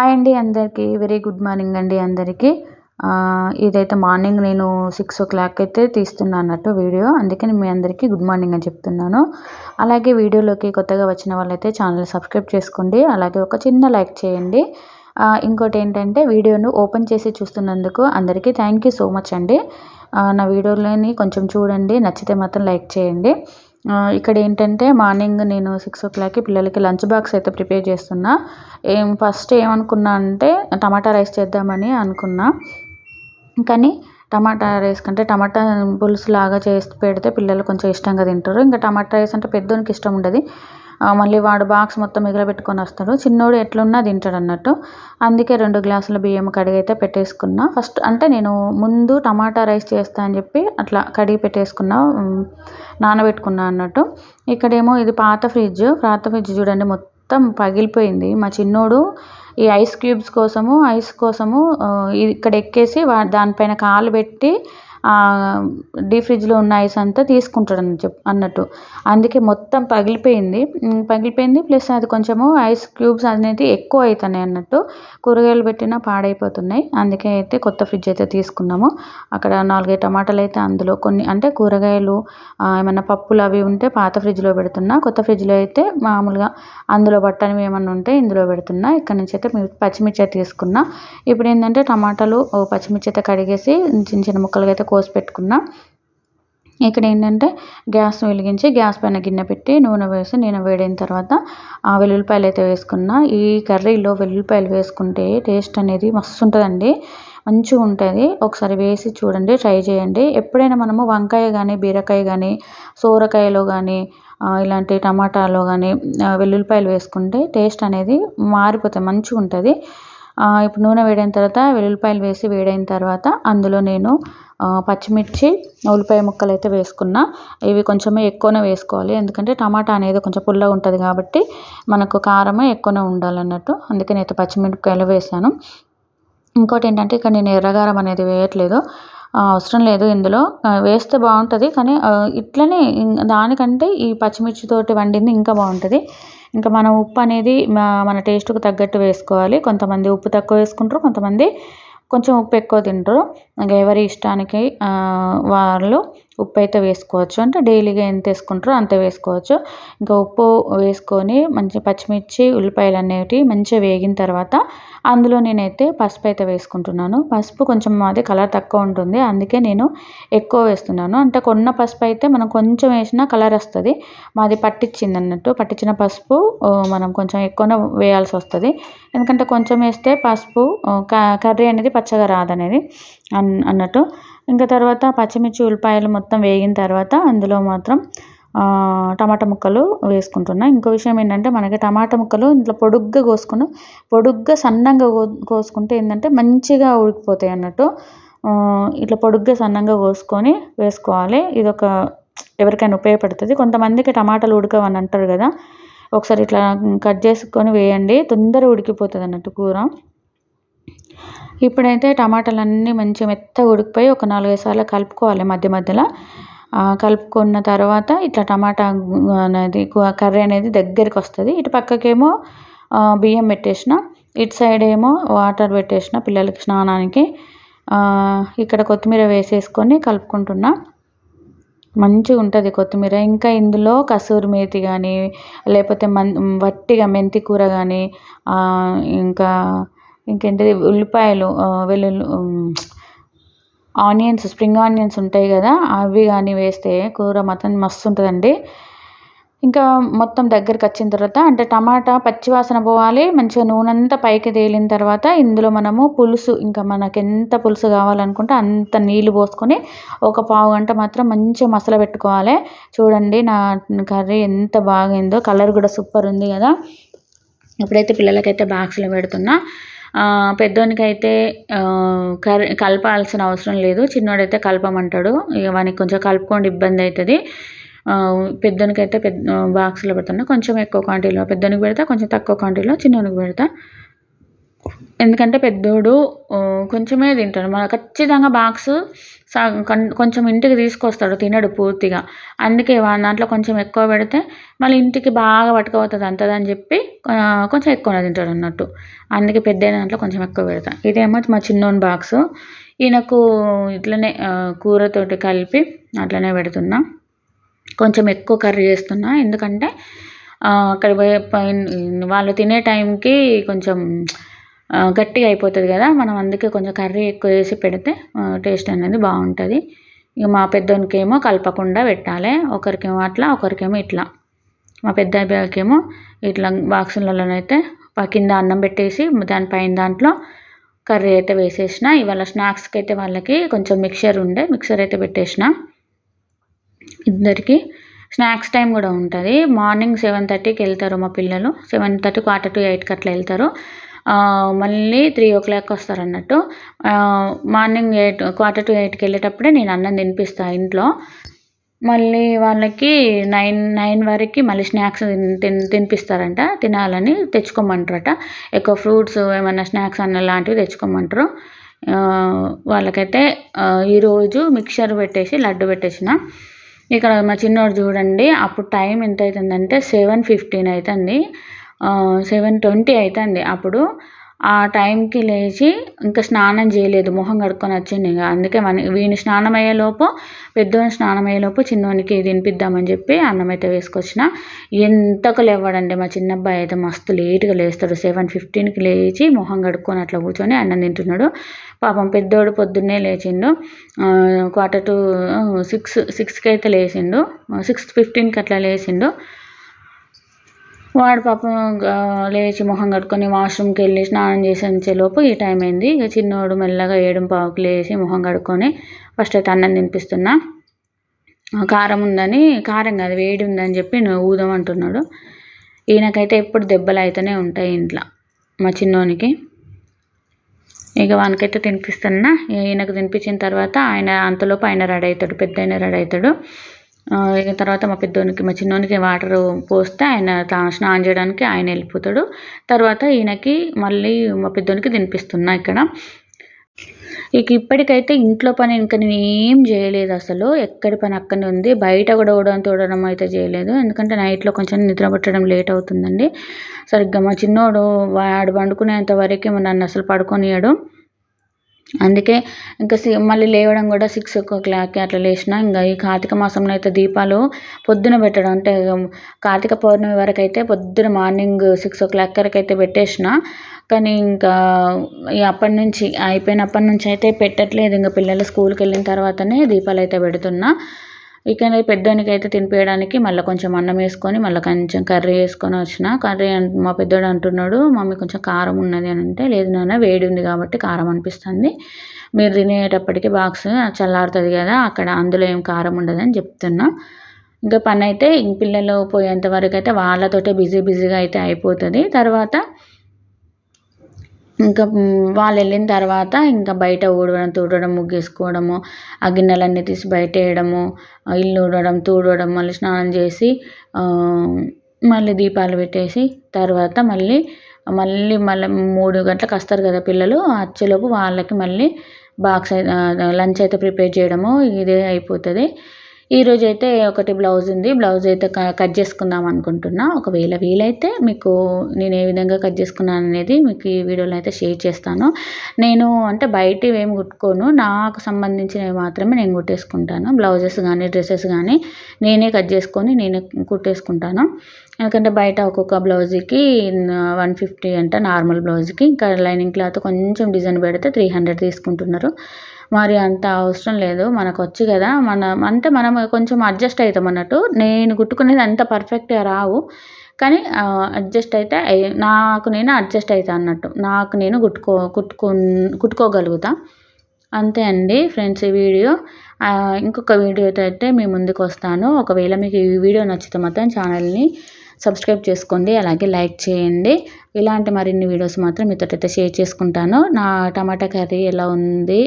Hi అండి అందరికీ. Very good morning అండి అందరికీ. ఇదైతే మార్నింగ్ నేను సిక్స్ ఓ క్లాక్ అయితే తీస్తున్నానట్టు అన్నట్టు వీడియో. అందుకని మీ అందరికీ గుడ్ మార్నింగ్ అని చెప్తున్నాను. అలాగే వీడియోలోకి కొత్తగా వచ్చిన వాళ్ళైతే ఛానల్ సబ్స్క్రైబ్ చేసుకోండి. అలాగే ఒక చిన్న లైక్ చేయండి. ఇంకోటి ఏంటంటే వీడియోను ఓపెన్ చేసి చూస్తున్నందుకు అందరికీ థ్యాంక్ యూ సో మచ్ అండి. నా వీడియోలోని కొంచెం చూడండి. నచ్చితే మాత్రం లైక్ చేయండి. ఇక్కడ ఏంటంటే మార్నింగ్ నేను సిక్స్ ఓ క్లాక్కి పిల్లలకి లంచ్ బాక్స్ అయితే ప్రిపేర్ చేస్తున్నా. ఏం ఫస్ట్ ఏమనుకున్నా అంటే టమాటా రైస్ చేద్దామని అనుకున్నా. కానీ టమాటా రైస్ కంటే టమాటా పులుసు లాగా చేసి పెడితే పిల్లలు కొంచెం ఇష్టంగా తింటారు. ఇంకా టమాటా రైస్ అంటే పెద్దోనికి ఇష్టం ఉండదు. మళ్ళీ వాడు బాక్స్ మొత్తం మిగలబెట్టుకొని వస్తాడు. చిన్నోడు ఎట్లున్నా తింటాడు అన్నట్టు. అందుకే రెండు గ్లాసుల బియ్యం కడిగైతే పెట్టేసుకున్నా. ఫస్ట్ అంటే నేను ముందు టమాటా రైస్ చేస్తా అని చెప్పి అట్లా కడిగి పెట్టేసుకున్నా నానబెట్టుకున్నా అన్నట్టు. ఇక్కడేమో ఇది పాత ఫ్రిడ్జ్. పాత ఫ్రిడ్జ్ చూడండి మొత్తం పగిలిపోయింది. మా చిన్నోడు ఈ ఐస్ క్యూబ్స్ కోసము ఐస్ కోసము ఇక్కడ ఎక్కేసి దానిపైన కాలు పెట్టి డీప్ ఫ్రిడ్జ్లో ఉన్న ఐస్ అంతా తీసుకుంటాడు అని చెప్ అన్నట్టు. అందుకే మొత్తం పగిలిపోయింది. పగిలిపోయింది. ప్లస్ అది కొంచెము ఐస్ క్యూబ్స్ అనేది ఎక్కువ అవుతున్నాయి అన్నట్టు కూరగాయలు పెట్టినా పాడైపోతున్నాయి. అందుకే అయితే కొత్త ఫ్రిడ్జ్ అయితే తీసుకున్నాము. అక్కడ నాలుగైదు టమాటాలు అయితే అందులో కొన్ని అంటే కూరగాయలు ఏమైనా పప్పులు అవి ఉంటే పాత ఫ్రిడ్జ్లో పెడుతున్నా. కొత్త ఫ్రిడ్జ్లో అయితే మామూలుగా అందులో బట్టనివి ఏమన్నా ఉంటే ఇందులో పెడుతున్నా. ఇక్కడ నుంచి అయితే పచ్చిమిర్చి తీసుకున్నా. ఇప్పుడు ఏంటంటే టమాటాలు పచ్చిమిర్చి అయితే కడిగేసి చిన్న చిన్న ముక్కలుగా అయితే కోసి పెట్టుకున్నా. ఇక్కడ ఏంటంటే గ్యాస్ వెలిగించి గ్యాస్ పైన గిన్నె పెట్టి నూనె వేసి నేను వేడిన తర్వాత ఆ వెల్లుల్లిపాయలు అయితే వేసుకున్నా. ఈ కర్రీలో వెల్లుల్లిపాయలు వేసుకుంటే టేస్ట్ అనేది మస్తు ఉంటుందండి. మంచిగా ఉంటుంది. ఒకసారి వేసి చూడండి ట్రై చేయండి. ఎప్పుడైనా మనము వంకాయ కానీ బీరకాయ కానీ సోరకాయలో కానీ ఇలాంటి టమాటాలో కానీ వెల్లుల్లిపాయలు వేసుకుంటే టేస్ట్ అనేది మారిపోతుంది మంచిగా ఉంటుంది. ఇప్పుడు నూనె వేడైన తర్వాత వెల్లుల్లిపాయలు వేసి వేడైన తర్వాత అందులో నేను పచ్చిమిర్చి ఉల్లిపాయ ముక్కలు అయితే వేసుకున్నా. ఇవి కొంచెమే ఎక్కువనే వేసుకోవాలి. ఎందుకంటే టమాటా అనేది కొంచెం పుల్లగా ఉంటుంది కాబట్టి మనకు కారం ఎక్కువనే ఉండాలన్నట్టు. అందుకే అయితే పచ్చిమిరపకాయలు వేసాను. ఇంకోటి ఏంటంటే ఇక్కడ నేను ఎర్రగారం అనేది వేయట్లేదు. అవసరం లేదు ఇందులో. వేస్తే బాగుంటుంది కానీ ఇట్లనే దానికంటే ఈ పచ్చిమిర్చితోటి వండింది ఇంకా బాగుంటుంది. ఇంకా మనం ఉప్పు అనేది మన టేస్ట్కి తగ్గట్టు వేసుకోవాలి. కొంతమంది ఉప్పు తక్కువ వేసుకుంటారు కొంతమంది కొంచెం ఉప్పు ఎక్కువ తింటారు. ఇంకా ఎవరి ఇష్టానికి వాళ్ళు ఉప్పు అయితే వేసుకోవచ్చు. అంటే డైలీగా ఎంత వేసుకుంటారో అంత వేసుకోవచ్చు. ఇంకా ఉప్పు వేసుకొని మంచి పచ్చిమిర్చి ఉల్లిపాయలు అనేవి మంచిగా వేగిన తర్వాత అందులో నేనైతే పసుపు అయితే వేసుకుంటున్నాను. పసుపు కొంచెం మాది కలర్ తక్కువ ఉంటుంది. అందుకే నేను ఎక్కువ వేస్తున్నాను. అంటే కొన్న పసుపు అయితే మనం కొంచెం వేసినా కలర్ వస్తుంది. మాది పట్టించింది అన్నట్టు. పట్టించిన పసుపు మనం కొంచెం ఎక్కువనే వేయాల్సి వస్తుంది. ఎందుకంటే కొంచెం వేస్తే పసుపు కర్రీ అనేది పచ్చగా రాదనేది అన్నట్టు. ఇంకా తర్వాత పచ్చిమిర్చి ఉల్లిపాయలు మొత్తం వేగిన తర్వాత అందులో మాత్రం టమాటా ముక్కలు వేసుకుంటున్నా. ఇంకో విషయం ఏంటంటే మనకి టమాటా ముక్కలు ఇంట్లో పొడుగ్గా కోసుకుని పొడుగ్గా సన్నంగా కోసుకుంటే ఏంటంటే మంచిగా ఉడికిపోతాయి అన్నట్టు. ఇట్లా పొడుగ్గా సన్నంగా కోసుకొని వేసుకోవాలి. ఇది ఒక ఎవరికైనా ఉపయోగపడుతుంది. కొంతమందికి టమాటాలు ఉడకవని అంటారు కదా. ఒకసారి ఇట్లా కట్ చేసుకొని వేయండి. తొందరగా ఉడికిపోతుంది అన్నట్టు కూర. ఇప్పుడైతే టమాటాలన్నీ మంచి మెత్తగా ఉడికిపోయి ఒక నాలుగైదు సార్లు కలుపుకోవాలి మధ్య మధ్యలో. కలుపుకున్న తర్వాత ఇట్లా టమాటా అనేది కర్రీ అనేది దగ్గరికి వస్తుంది. ఇటు పక్కకేమో బియ్యం పెట్టేసిన ఇటు సైడ్ ఏమో వాటర్ పెట్టేసిన పిల్లలకి స్నానానికి. ఇక్కడ కొత్తిమీర వేసేసుకొని కలుపుకుంటున్నా. మంచిగా ఉంటుంది కొత్తిమీర. ఇంకా ఇందులో కసూరి మేతి కానీ లేకపోతే మన్ వట్టిగా మెంతి కూర కానీ ఇంకా ఇంకేంటిది? ఉల్లిపాయలు వెల్లుల్లి ఆనియన్స్ స్ప్రింగ్ ఆనియన్స్ ఉంటాయి కదా అవి కానీ వేస్తే కూర మొత్తం మస్తు ఉంటుందండి. ఇంకా మొత్తం దగ్గరికి వచ్చిన తర్వాత అంటే టమాటా పచ్చివాసన పోవాలి మంచిగా నూనె అంతా పైకి తేలిన తర్వాత ఇందులో మనము పులుసు ఇంకా మనకి ఎంత పులుసు కావాలనుకుంటే అంత నీళ్ళు పోసుకొని ఒక పావు గంట మాత్రం మంచిగా మసాలా పెట్టుకోవాలి. చూడండి నా కర్రీ ఎంత బాగైందో కలర్ కూడా సూపర్ ఉంది కదా. ఇప్పుడైతే పిల్లలకైతే బాక్స్లో పెడుతున్నా. పెద్దోనికైతే కర్ కలపాల్సిన అవసరం లేదు. చిన్నోడైతే కలపమంటాడు. ఇక వానికి కొంచెం కలుపుకోండి ఇబ్బంది అవుతుంది పెద్దోనికైతే పెద్ద బాక్స్లో పెడుతున్నా కొంచెం ఎక్కువ క్వాంటిటీలో పెద్దోనికి పెడతా కొంచెం తక్కువ క్వాంటిటీలో చిన్నోనికి పెడతా. ఎందుకంటే పెద్దోడు కొంచెమే తింటాడు. మన ఖచ్చితంగా బాక్స్ కొంచెం ఇంటికి తీసుకొస్తాడు తినడు పూర్తిగా. అందుకే వాడి దాంట్లో కొంచెం ఎక్కువ పెడితే మళ్ళీ ఇంటికి బాగా పట్టుకుపోతుంది అంతదని చెప్పి కొంచెం ఎక్కువనే తింటాడు అన్నట్టు. అందుకే పెద్ద దాంట్లో కొంచెం ఎక్కువ పెడతా. ఇదేమో మా చిన్నోని బాక్స్. ఈయనకు ఇట్లనే కూరతోటి కలిపి అట్లనే పెడుతున్నా. కొంచెం ఎక్కువ కర్రీ చేస్తున్నా. ఎందుకంటే అక్కడ వాళ్ళు తినే టైంకి కొంచెం గట్టిగా అయిపోతుంది కదా మనం అందుకే కొంచెం కర్రీ ఎక్కువ వేసి పెడితే టేస్ట్ అనేది బాగుంటుంది. ఇక మా పెద్దోనికేమో కలపకుండా పెట్టాలి ఒకరికేమో అట్లా ఒకరికేమో ఇట్లా. మా పెద్ద అబ్బాయికేమో ఇట్లా బాక్సులలోనైతే కింద అన్నం పెట్టేసి దానిపైన దాంట్లో కర్రీ అయితే వేసేసిన. ఇవాళ స్నాక్స్కి అయితే వాళ్ళకి కొంచెం మిక్చర్ ఉండే మిక్చర్ అయితే పెట్టేసిన. ఇద్దరికి స్నాక్స్ టైం కూడా ఉంటుంది. మార్నింగ్ సెవెన్ థర్టీకి వెళ్తారు మా పిల్లలు. సెవెన్ థర్టీ క్వార్టర్ టు ఎయిట్కి అట్లా వెళ్తారు. మళ్ళీ త్రీ ఓ క్లాక్ వస్తారన్నట్టు. మార్నింగ్ ఎయిట్ క్వార్టర్ టు ఎయిట్కి వెళ్ళేటప్పుడే నేను అన్నం తినిపిస్తాను ఇంట్లో. మళ్ళీ వాళ్ళకి నైన్ నైన్ వరకు మళ్ళీ స్నాక్స్ తిన్ తినిపిస్తారంట. తినాలని తెచ్చుకోమంటారట. ఎక్కువ ఫ్రూట్స్ ఏమైనా స్నాక్స్ అన్న లాంటివి తెచ్చుకోమంటారు. వాళ్ళకైతే ఈరోజు మిక్చర్ పెట్టేసి లడ్డు పెట్టేసిన. ఇక్కడ మా చిన్నోడు చూడండి అప్పుడు టైం ఎంత అవుతుందంటే సెవెన్ ఫిఫ్టీన్ అవుతుంది సెవెన్ ట్వంటీ అవుతుంది అప్పుడు ఆ టైంకి లేచి ఇంకా స్నానం చేయలేదు. మొహం కడుక్కొని వచ్చిండు ఇంకా. అందుకే మన వీని స్నానం అయ్యేలోపు పెద్దోని స్నానం అయ్యేలోపు చిన్నోనికి తినిపిద్దామని చెప్పి అన్నం అయితే వేసుకొచ్చిన. ఎంతకు లేవడండి మా చిన్న అబ్బాయి అయితే మస్తు లేట్గా లేస్తాడు. సెవెన్ ఫిఫ్టీన్కి లేచి మొహం కడుక్కొని అట్లా కూర్చొని అన్నం తింటున్నాడు. పాపం పెద్దోడు పొద్దున్నే లేచిండు. క్వార్టర్ టు సిక్స్ సిక్స్కి అయితే లేచిండు. సిక్స్ ఫిఫ్టీన్కి అట్లా లేచిండు. వాడు పాపం లేచి మొహం కట్టుకొని వాష్రూమ్కి వెళ్ళి స్నానం చేసి వచ్చేలోపు ఈ టైం అయింది. ఇక చిన్నోడు మెల్లగా ఏడు పావుకి లేచి మొహం కడుక్కొని ఫస్ట్ అయితే అన్నం తినిపిస్తున్నా. కారం ఉందని కారం కాదు వేడి ఉందని చెప్పి నువ్వు ఊదమంటున్నాడు ఈయనకైతే ఎప్పుడు దెబ్బలు అయితేనే ఉంటాయి ఇంట్లో మా చిన్నోనికి. ఇక వానికైతే తినిపిస్తున్నా. ఈయనకు తినిపించిన తర్వాత ఆయన అంతలోపు ఆయన రెడీ అవుతాడు పెద్ద ఆయన రెడీ అవుతాడు. ఇక తర్వాత మా పెద్దోనికి మా చిన్నోనికి వాటర్ పోస్తే ఆయన స్నానం చేయడానికి ఆయన వెళ్ళిపోతాడు. తర్వాత ఈయనకి మళ్ళీ మా పెద్దోనికి తినిపిస్తున్నా ఇక్కడ. ఇక ఇప్పటికైతే ఇంట్లో పని ఇంకా నేను ఏం చేయలేదు అసలు. ఎక్కడి పని అక్కడనే ఉంది. బయట కూడా ఓడడం తోడడం అయితే చేయలేదు. ఎందుకంటే నైట్లో కొంచెం నిద్ర పట్టడం లేట్ అవుతుందండి. సరిగ్గా మా చిన్నోడు వాడు పండుకునేంత వరకే నన్ను అసలు పడుకొనియడు అందుకే ఇంకా సి మళ్ళీ లేవడం కూడా సిక్స్ ఓ క్లాక్కి అట్లా లేచిన ఇంకా ఈ కార్తీక మాసంలో అయితే దీపాలు పొద్దున పెట్టడం అంటే కార్తీక పౌర్ణమి వరకు అయితే పొద్దున మార్నింగ్ సిక్స్ ఓ క్లాక్ వరకు అయితే పెట్టేసిన. కానీ ఇంకా అప్పటి నుంచి అయిపోయినప్పటి నుంచి అయితే పెట్టట్లేదు. ఇంకా పిల్లలు స్కూల్కి వెళ్ళిన తర్వాతనే దీపాలు అయితే పెడుతున్నా. ఇక పెద్దోనికి అయితే తినిపించడానికి మళ్ళీ కొంచెం అన్నం వేసుకొని మళ్ళీ కొంచెం కర్రీ వేసుకొని వచ్చిన. కర్రీ మా పెద్దోడు అంటున్నాడు మమ్మీ కొంచెం కారం ఉన్నది అని అంటే లేదు నాన్న వేడి ఉంది కాబట్టి కారం అనిపిస్తుంది. మీరు తినేటప్పటికి బాక్స్ చల్లారుతుంది కదా అక్కడ అందులో ఏం కారం ఉండదని చెప్తున్నా. ఇంకా పని అయితే పిల్లలు పోయేంత వరకు అయితే వాళ్ళతోటే బిజీ బిజీగా అయితే అయిపోతుంది. తర్వాత ఇంకా వాళ్ళు వెళ్ళిన తర్వాత ఇంకా బయట ఊడవడం తుడవడం ముగ్గేసుకోవడము ఆ గిన్నెలన్నీ తీసి బయట వేయడము ఇల్లు ఊడవడం తుడవడం మళ్ళీ స్నానం చేసి మళ్ళీ దీపాలు పెట్టేసి తర్వాత మళ్ళీ మళ్ళీ మళ్ళీ మూడు గంటలకు వస్తారు కదా పిల్లలు వచ్చేలోపు వాళ్ళకి మళ్ళీ బాక్స్ లంచ్ అయితే ప్రిపేర్ చేయడము ఇదే అయిపోతుంది. ఈరోజు అయితే ఒకటి బ్లౌజ్ ఉంది. బ్లౌజ్ అయితే కట్ చేసుకుందాం అనుకుంటున్నా. ఒకవేళ వీలైతే మీకు నేను ఏ విధంగా కట్ చేసుకున్నాను అనేది మీకు ఈ వీడియోలో అయితే షేర్ చేస్తాను. నేను అంటే బయట ఏమి కుట్టుకోను. నాకు సంబంధించినవి మాత్రమే నేను కుట్టేసుకుంటాను. బ్లౌజెస్ కానీ డ్రెస్సెస్ కానీ నేనే కట్ చేసుకొని నేనే కుట్టేసుకుంటాను. ఎందుకంటే బయట ఒక్కొక్క బ్లౌజ్కి వన్ ఫిఫ్టీ అంటే నార్మల్ బ్లౌజ్కి. ఇంకా లైనింగ్ క్లాత్ కొంచెం డిజైన్ పెడితే త్రీ హండ్రెడ్ తీసుకుంటున్నారు. మరి అంత అవసరం లేదు మనకు వచ్చి కదా. మన అంటే మనం కొంచెం అడ్జస్ట్ అవుతాం అన్నట్టు. నేను కుట్టుకునేది అంత పర్ఫెక్ట్గా రావు. కానీ అడ్జస్ట్ అయితే నాకు నేను అడ్జస్ట్ అవుతా అన్నట్టు. నాకు నేను కుట్టుకో కుట్టుకో కుట్టుకోగలుగుతా. అంతే అండి ఫ్రెండ్స్ ఈ వీడియో. ఇంకొక వీడియోతో అయితే మీ ముందుకు వస్తాను. ఒకవేళ మీకు ఈ వీడియో నచ్చితే మాత్రం ఛానల్ని సబ్స్క్రైబ్ చేసుకోండి అలాగే లైక్ చేయండి. ఇలాంటి మరిన్ని వీడియోస్ మాత్రం మీతో షేర్ చేసుకుంటాను. నా టమాటా కర్రీ ఎలా ఉంది?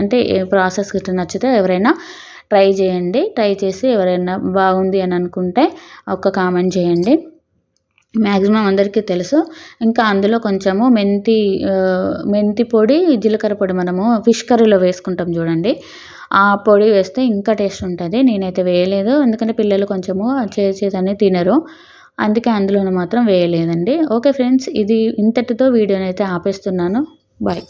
అంటే ప్రాసెస్ గిట్ట నచ్చితే ఎవరైనా ట్రై చేయండి. ట్రై చేసి ఎవరైనా బాగుంది అని అనుకుంటే ఒక కామెంట్ చేయండి. మ్యాక్సిమం అందరికీ తెలుసు. ఇంకా అందులో కొంచెము మెంతి మెంతి పొడి జీలకర్ర పొడి మనము ఫిష్ కర్రీలో వేసుకుంటాం చూడండి. ఆ పొడి వేస్తే ఇంకా టేస్ట్ ఉంటుంది. నేనైతే వేయలేదు. ఎందుకంటే పిల్లలు కొంచెము చేసేదని తినరు. అందుకే అందులోనూ మాత్రం వేయలేదండి. ఓకే ఫ్రెండ్స్ ఇది ఇంతటితో వీడియోని అయితే ఆపేస్తున్నాను. బాయ్.